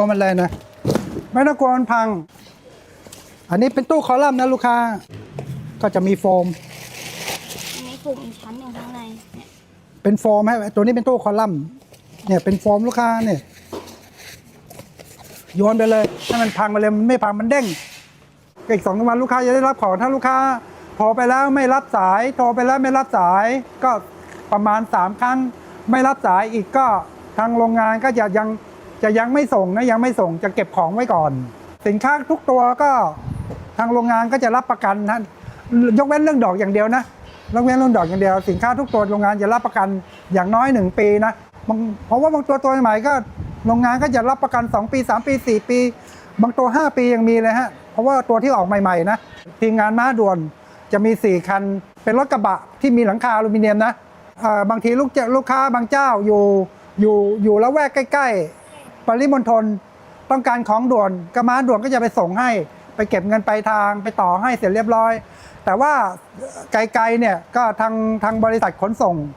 กลัวมันเลยนะไม่ต้องกลัวมันพัง อันนี้เป็นตู้คอลัมน์นะลูกค้า ก็จะมีโฟม อันนี้กลุ่มอีกชั้นหนึ่งข้างในเนี่ยเป็นโฟมให้ตัวนี้เป็นตู้คอลัมน์เนี่ยเป็นโฟมลูกค้าเนี่ยโยนไปเลยถ้ามันพังไปเลยมันไม่พังมันเด้งอีกสองวันลูกค้าจะได้รับของถ้าลูกค้าโทรไปแล้วไม่รับสาย โทรไปแล้วไม่รับสาย ก็ประมาณสามครั้งไม่รับสายอีกก็ทางโรงงานก็จะยัง จะยังไม่ส่งนะยังไม่ส่งจะเก็บของไว้ก่อน สินค้าทุกตัวก็ทางโรงงานก็จะรับประกันนะยกเว้นเรื่องดอกอย่างเดียวนะยกเว้นเรื่องดอกอย่างเดียว สินค้าทุกตัวโรงงานจะรับประกันอย่างน้อยหนึ่งปีนะเพราะว่าบางตัวตัวใหม่ก็โรงงานก็จะรับประกัน 2 ปี 3 ปี 4 ปี บางตัว 5 ปียังมีเลยฮะเพราะว่าตัวที่ออกใหม่ๆนะทีมงานม้าด่วนจะมี 4 คัน เป็นรถกระบะที่มีหลังคาอลูมิเนียมนะบางทีลูกลูกค้าบางเจ้าอยู่อยู่อยู่ละแวกใกล้ๆ ปริมณฑลต้องการของด่วนกระม้าด่วนก็จะไปส่งให้ ไปเก็บเงินปลายทางไปต่อให้เสร็จเรียบร้อย แต่ว่าไกลๆเนี่ยก็ทางทางบริษัทขนส่ง